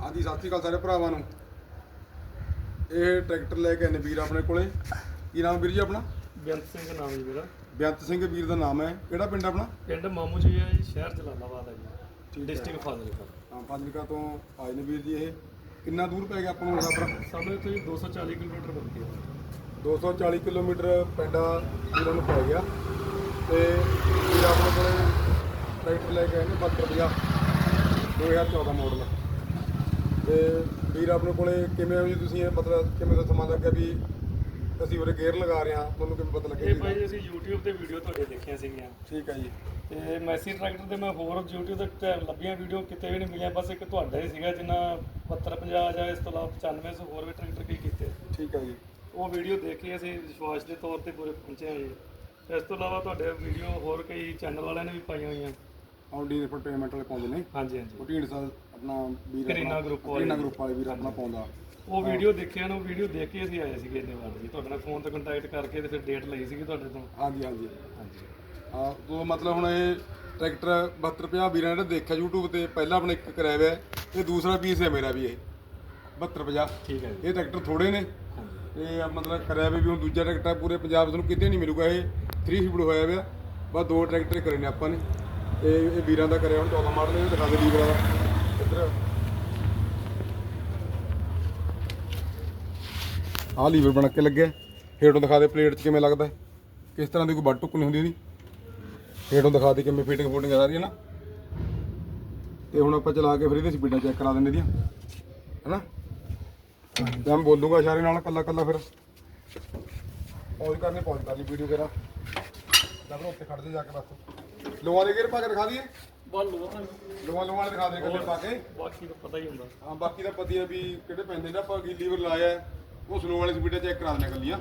ਹਾਂਜੀ ਸਤਿ ਸ਼੍ਰੀ ਅਕਾਲ ਸਾਰੇ ਭਰਾਵਾਂ ਨੂੰ। ਇਹ ਟਰੈਕਟਰ ਲੈ ਕੇ ਆਨੇ ਵੀਰ ਆਪਣੇ ਕੋਲੇ। ਕੀ ਨਾਮ ਵੀਰ ਜੀ ਆਪਣਾ? ਬੇਅੰਤ ਸਿੰਘ ਨਾਮ ਜੀ ਮੇਰਾ ਬੇਅੰਤ ਸਿੰਘ ਵੀਰ ਦਾ ਨਾਮ ਹੈ। ਕਿਹੜਾ ਪਿੰਡ ਆਪਣਾ? ਪਿੰਡ ਮਾਮੂ ਜੀ ਹੈ ਜੀ ਸ਼ਹਿਰ ਜਲਾਲਾਬਾਦ ਹੈ ਜੀ। ਡਿਸਟ੍ਰਿਕਟ ਫਾਜ਼ਿਲਕਾ। ਹਾਂ ਫਾਜ਼ਿਲਕਾ ਤੋਂ ਆਏ ਨੇ ਵੀਰ ਜੀ ਇਹ। ਕਿੰਨਾ ਦੂਰ ਪੈ ਗਿਆ ਆਪਾਂ ਨੂੰ ਆਪਣਾ? ਸਾਨੂੰ ਇੱਥੇ ਜੀ 240 ਕਿਲੋਮੀਟਰ ਬਣਦੀ ਹੈ। 240 ਕਿਲੋਮੀਟਰ ਪੈਂਡਾ ਵੀਰਾਂ ਨੂੰ ਪੈ ਗਿਆ। ਤੇ ਵੀਰ ਆਪਣੇ ਕੋਲੇ ਟਰੈਕਟਰ ਲੈ ਕੇ ਆਏ ਨੇ 72 2014 ਮਾਡਲ। ਤੇ ਵੀਰ ਆਪਣੇ ਕੋਲੇ ਕਿਵੇਂ ਹੋ ਜੀ ਤੁਸੀਂ? ਇਹ ਮਤਲਬ ਕਿਵੇਂ ਦਾ ਸਮਾਂ ਲੱਗਿਆ ਵੀ ਅਸੀਂ ਉਰੇ ਗੇਅਰ ਲਗਾ ਰਹੇ ਹਾਂ? ਤੁਹਾਨੂੰ ਕਿਵੇਂ ਪਤਾ ਲੱਗਿਆ ਇਹ ਜੀ? ਭਾਈ ਅਸੀਂ YouTube ਤੇ ਵੀਡੀਓ ਤੁਹਾਡੇ ਦੇਖੀਆਂ ਸੀਗੀਆਂ। ਠੀਕ ਹੈ ਜੀ। ਤੇ ਮੈਸੀ ਟਰੈਕਟਰ ਤੇ ਮੈਂ ਹੋਰ YouTube ਤੇ ਲੱਭੀਆਂ ਵੀਡੀਓ ਕਿਤੇ ਵੀ ਨਹੀਂ ਮਿਲੀਆਂ ਬਸ ਇੱਕ ਤੁਹਾਡਾ ਹੀ ਸੀਗਾ ਜਿੰਨਾ 7250 ਜਾਂ ਇਸ ਤੋਂ ਇਲਾਵਾ 95 ਹੋਰ ਵੀ ਟਰੈਕਟਰ ਕਈ ਕੀਤੇ। ਠੀਕ ਹੈ ਜੀ। ਉਹ ਵੀਡੀਓ ਦੇਖ ਕੇ ਅਸੀਂ ਵਿਸ਼ਵਾਸ ਦੇ ਤੌਰ ਤੇ ਪੂਰੇ ਪਹੁੰਚੇ ਹਾਂ ਜੀ। ਇਸ ਤੋਂ ਇਲਾਵਾ ਤੁਹਾਡੇ ਵੀਡੀਓ ਹੋਰ ਕਈ ਚੈਨਲ ਵਾਲਿਆਂ ਨੇ ਵੀ ਪਾਈਆਂ ਹੋਈਆਂ। ਆਡੀ ਦੇ ਪੇਮੈਂਟ ਵਾਲੇ ਪਾਉਂਦੇ ਨੇ। ਹਾਂਜੀ ਹਾਂਜੀ। ਉਹ ਢੀਂਡ ਸਾਹਿਬ ਆਪਣਾ ਵੀਰ ਕਰੀਨਾ group ਵਾਲੇ। ਕਰੀਨਾ ਗਰੁੱਪ ਵਾਲੇ ਵੀਰ ਆਪਣਾ ਪਾਉਂਦਾ। ਉਹ ਵੀਡੀਓ ਦੇਖਿਆ ਨਾ ਉਹ ਵੀਡੀਓ ਦੇਖ ਕੇ ਅਸੀਂ ਆਏ ਸੀਗੇ ਇੰਨੇ ਵਾਰ ਜੀ। ਤੁਹਾਡੇ ਨਾਲ ਫੋਨ ਤੇ ਕੰਟੈਕਟ ਕਰਕੇ ਤੇ ਫਿਰ ਡੇਟ ਲਈ ਸੀਗੀ ਤੁਹਾਡੇ ਤੋਂ। ਹਾਂਜੀ ਹਾਂਜੀ। ਹਾਂਜੀ। ਹਾਂ ਉਹ ਮਤਲਬ ਹੁਣ ਇਹ ਟਰੈਕਟਰ 7250 ਵੀਰਾਂ ਨੇ ਦੇਖਿਆ YouTube ਤੇ ਪਹਿਲਾ ਆਪਣਾ ਇੱਕ ਕਰਾਇਆ ਹੋਇਆ ਹੈ, ਤੇ ਦੂਸਰਾ ਪੀਸ ਹੈ ਮੇਰਾ ਵੀ ਇਹ 7250 ਠੀਕ ਹੈ ਜੀ। ਇਹ ਟਰੈਕਟਰ ਥੋੜੇ ਨੇ। ਇਹ ਆ ਮਤਲਬ ਕਰਿਆ ਵੀ ਹੁਣ ਦੂਜਾ ਟਰੈਕਟਰ ਪੂਰੇ ਪੰਜਾਬ 'ਚ ਤੁਹਾਨੂੰ ਕਿਤੇ ਨਹੀਂ ਮਿਲੂਗਾ ਇਹ 3 ਸ਼ਿਫਟ ਹੋਇਆ ਹੋਇਆ। ਬਸ ਦੋ ਟਰੈਕਟਰ ਕਰੇ ਨੇ ਆਪਾਂ ਨੇ। ਤੇ ਇਹ ਵੀਰਾਂ ਦਾ ਕਰਿਆ, ਹੁਣ 14 ਮਾਡਲ ਇਹ ਦਿਖਾ ਦੇ ਲੀਵਰ ਦਾ ਇੱਧਰ। ਆਹ ਲੀਵਰ ਬਣ ਕੇ ਲੱਗਿਆ। ਹੇਠੋਂ ਦਿਖਾ ਦੇ ਪਲੇਟ 'ਚ ਕਿਵੇਂ ਲੱਗਦਾ। ਕਿਸ ਤਰ੍ਹਾਂ ਦੀ ਕੋਈ ਵੱਟ ਟੁੱਕ ਨਹੀਂ ਹੁੰਦੀ ਇਹਦੀ ਹੇਠੋਂ ਦਿਖਾ ਦੇ ਕਿਵੇਂ ਫਿਟਿੰਗ ਫੁਟਿੰਗ ਆ ਰਹੀ ਹੈ ਨਾ। ਤੇ ਹੁਣ ਆਪਾਂ ਚਲਾ ਕੇ ਫਿਰ ਇਹਦੀ ਸਪੀਡਾਂ ਚੈੱਕ ਕਰਾ ਦਿੰਦੇ ਦੀਆਂ ਹੈਨਾ? ਤੇ ਮੈਂ ਬੋਲੂਗਾ ਇਸ਼ਾਰੇ ਨਾਲ ਕੱਲਾ ਕੱਲਾ ਫਿਰ। ਪੌਜ ਕਰਨੀ, ਪੌਜ ਕਰ ਲਈ ਵੀਡੀਓ ਕਰਾ ਜਦ ਉੱਤੇ ਖੜ ਜਾ ਜਾ ਕੇ ਬਸ। ਲੋਹਾਂ ਦੇ ਗੇਰ ਪਾ ਕੇ ਦਿਖਾ ਦਈਏ? ਬਲ ਲੋ ਲੋਹਾਂ ਲੋਹਾਂ ਵਾਲੇ ਦਿਖਾ ਦੇ ਕੱਲੇ ਪਾ ਕੇ। ਬਾਕੀ ਤਾਂ ਪਤਾ ਹੀ ਹੁੰਦਾ। ਹਾਂ ਬਾਕੀ ਤਾਂ ਪਤੀ ਆ ਵੀ ਕਿਹੜੇ ਪੈਂਦੇ ਨੇ ਆਪਾਂ ਲੀਵਰ ਲਾਇਆ ਉਹ ਸਲੋ ਵਾਲੇ ਸਪੀਡਾਂ ਚੈੱਕ ਕਰਾ ਦਿੰਦੇ ਕੱਲੀਆਂ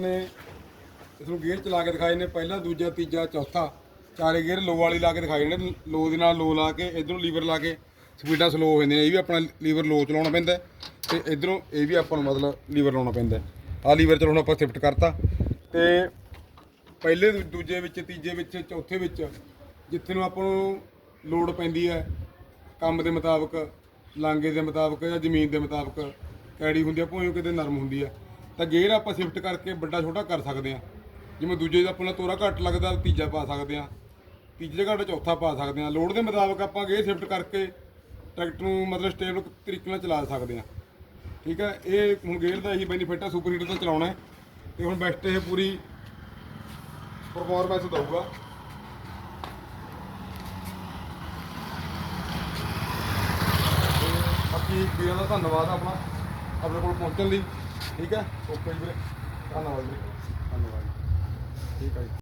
ਨੇ ਗੇਅਰ 'ਚ ਲਾ ਕੇ ਦਿਖਾਏ ਨੇ, ਪਹਿਲਾ, ਦੂਜਾ, ਤੀਜਾ, ਚੌਥਾ। ਚਾਰੇ ਗੇਅਰ ਲੋ ਵਾਲੀ ਲਾ ਕੇ ਦਿਖਾਏ ਨੇ, ਲੋ ਦੇ ਨਾਲ ਲੋ ਲਾ ਕੇ, ਇਧਰੋਂ ਲੀਵਰ ਲਾ ਕੇ, ਸਪੀਡਾਂ ਸਲੋ ਹੋ ਜਾਂਦੀਆਂ ਇਹ ਵੀ ਆਪਣਾ ਲੀਵਰ ਲੋ ਚਲਾਉਣਾ ਪੈਂਦਾ ਹੈ ਤੇ ਇਧਰੋਂ ਇਹ ਵੀ ਆਪਾਂ ਨੂੰ ਮਤਲਬ ਲੀਵਰ ਲਾਉਣਾ ਪੈਂਦਾ ਆ ਲੀਵਰ ਚਲੋ ਹੁਣ ਆਪਾਂ ਸ਼ਿਫਟ ਕਰਤਾ। ਤੇ ਪਹਿਲੇ, ਦੂਜੇ ਵਿੱਚ, ਤੀਜੇ ਵਿੱਚ, ਚੌਥੇ ਵਿੱਚ ਜਿੱਥੇ ਨੂੰ ਆਪਾਂ ਨੂੰ ਲੋਡ ਪੈਂਦੀ ਹੈ, ਕੰਮ ਦੇ ਮੁਤਾਬਕ ਲਾਂਗੇ ਦੇ ਮੁਤਾਬਕ ਜਾਂ ਜ਼ਮੀਨ ਦੇ ਮੁਤਾਬਕ, ਕੈੜੀ ਹੁੰਦੀ ਆ ਭੋਇਓ ਕਿਤੇ ਨਰਮ ਹੁੰਦੀ ਆ ਤਾਂ ਗੇਅਰ ਆਪਾਂ ਸ਼ਿਫਟ ਕਰਕੇ ਵੱਡਾ ਛੋਟਾ ਕਰ ਸਕਦੇ ਆ ਜਿਵੇਂ ਦੂਜੇ ਦਾ ਆਪਣਾ ਤੋਰਾ ਘੱਟ ਲੱਗਦਾ, ਤੀਜਾ ਪਾ ਸਕਦੇ ਆ ਤੀਜੇ ਘੱਟ ਚੌਥਾ ਪਾ ਸਕਦੇ ਆ ਲੋਡ ਦੇ ਮੁਤਾਬਕ ਆਪਾਂ ਗੇਅਰ ਸ਼ਿਫਟ ਕਰਕੇ ਟਰੈਕਟਰ ਨੂੰ ਮਤਲਬ ਸਟੇਬਲ ਤਰੀਕੇ ਨਾਲ ਚਲਾ ਸਕਦੇ ਆ ਠੀਕ ਹੈ? ਇਹ ਹੁਣ ਗੇਅਰ ਦਾ ਇਹੀ ਬੈਨੀਫਿਟ ਆ ਸੁਪਰ ਹੀਟਰ ਤੋਂ ਚਲਾਉਣਾ ਹੈ। ਤੇ ਹੁਣ ਬੈਸਟ ਇਹ ਪੂਰੀ ਪਰਫਾਰਮੈਂਸ ਦਊਗਾ। ਤੇ ਬਾਕੀ ਵੀਰਾਂ ਦਾ ਧੰਨਵਾਦ ਆਪਣਾ, ਆਪਣੇ ਕੋਲ ਪਹੁੰਚਣ ਲਈ। ਠੀਕ ਹੈ? ਓਕੇ ਵੀਰੇ। ਧੰਨਵਾਦ ਵੀਰੇ। ਠੀਕ ਹੈ ਜੀ